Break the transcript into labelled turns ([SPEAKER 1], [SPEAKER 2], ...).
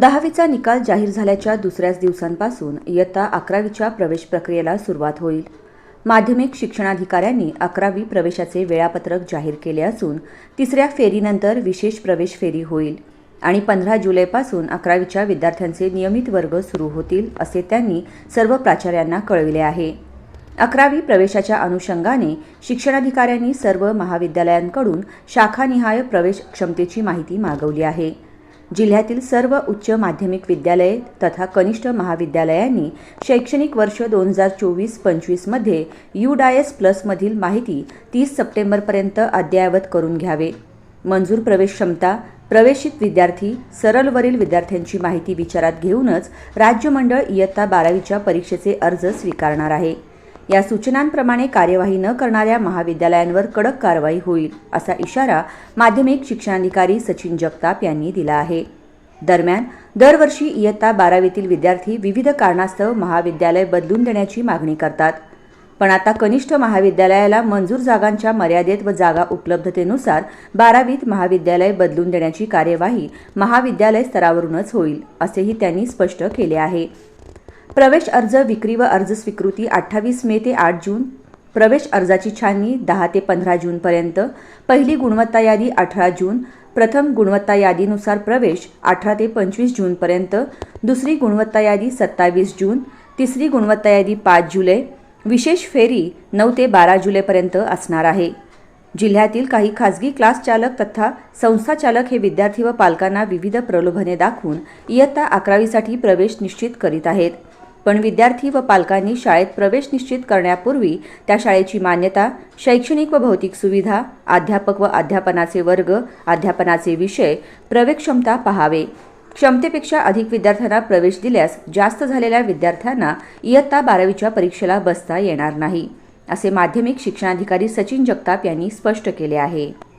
[SPEAKER 1] दहावीचा निकाल जाहीर झाल्याच्या दुसऱ्याच दिवसांपासून इयत्ता अकरावीच्या प्रवेश प्रक्रियेला सुरुवात होईल. माध्यमिक शिक्षणाधिकाऱ्यांनी अकरावी प्रवेशाचे वेळापत्रक जाहीर केले असून तिसऱ्या फेरीनंतर विशेष प्रवेश फेरी होईल आणि पंधरा जुलैपासून अकरावीच्या विद्यार्थ्यांचे नियमित वर्ग सुरू होतील असे त्यांनी सर्व प्राचार्यांना कळविले आहे. अकरावी प्रवेशाच्या अनुषंगाने शिक्षणाधिकाऱ्यांनी सर्व महाविद्यालयांकडून शाखानिहाय प्रवेश क्षमतेची माहिती मागवली आहे. जिल्ह्यातील सर्व उच्च माध्यमिक विद्यालये तथा कनिष्ठ महाविद्यालयांनी शैक्षणिक वर्ष दोन हजार चोवीस पंचवीसमध्ये यू डायस प्लसमधील माहिती तीस सप्टेंबरपर्यंत अद्ययावत करून घ्यावे. मंजूर प्रवेश क्षमता प्रवेशित विद्यार्थी सरलवरील विद्यार्थ्यांची माहिती विचारात घेऊनच राज्य मंडळ इयत्ता बारावीच्या परीक्षेचे अर्ज स्वीकारणार आहे. या सूचनांप्रमाणे कार्यवाही न करणाऱ्या महाविद्यालयांवर कडक कारवाई होईल असा इशारा माध्यमिक शिक्षणाधिकारी सचिन जगताप यांनी दिला आहे. दरम्यान दरवर्षी इयत्ता बारावीतील विद्यार्थी विविध कारणास्तव महाविद्यालय बदलून देण्याची मागणी करतात. पण आता कनिष्ठ महाविद्यालयाला मंजूर जागांच्या मर्यादेत व जागा उपलब्धतेनुसार बारावीत महाविद्यालय बदलून देण्याची कार्यवाही महाविद्यालय स्तरावरूनच होईल असेही त्यांनी स्पष्ट केले आहे. प्रवेश अर्ज विक्री व अर्ज स्वीकृती अठ्ठावीस मे ते आठ जून. प्रवेश अर्जाची छाननी दहा ते पंधरा जूनपर्यंत पहिली गुणवत्ता यादी अठरा जून. प्रथम गुणवत्ता यादीनुसार प्रवेश अठरा ते पंचवीस जूनपर्यंत दुसरी गुणवत्ता यादी सत्तावीस जून. तिसरी गुणवत्ता यादी पाच जुलै. विशेष फेरी नऊ ते बारा जुलैपर्यंत असणार आहे. जिल्ह्यातील काही खासगी क्लास चालक तथा संस्था चालक हे विद्यार्थी व पालकांना विविध प्रलोभने दाखवून इयत्ता अकरावीसाठी प्रवेश निश्चित करीत आहेत. पण विद्यार्थी व पालकांनी शाळेत प्रवेश निश्चित करण्यापूर्वी त्या शाळेची मान्यता शैक्षणिक व भौतिक सुविधा अध्यापक व अध्यापनाचे वर्ग अध्यापनाचे विषय प्रवेश क्षमता पहावे. क्षमतेपेक्षा अधिक विद्यार्थ्यांना प्रवेश दिल्यास जास्त झालेल्या विद्यार्थ्यांना इयत्ता बारावीच्या परीक्षेला बसता येणार नाही असे माध्यमिक शिक्षणाधिकारी सचिन जगताप यांनी स्पष्ट केले आहे.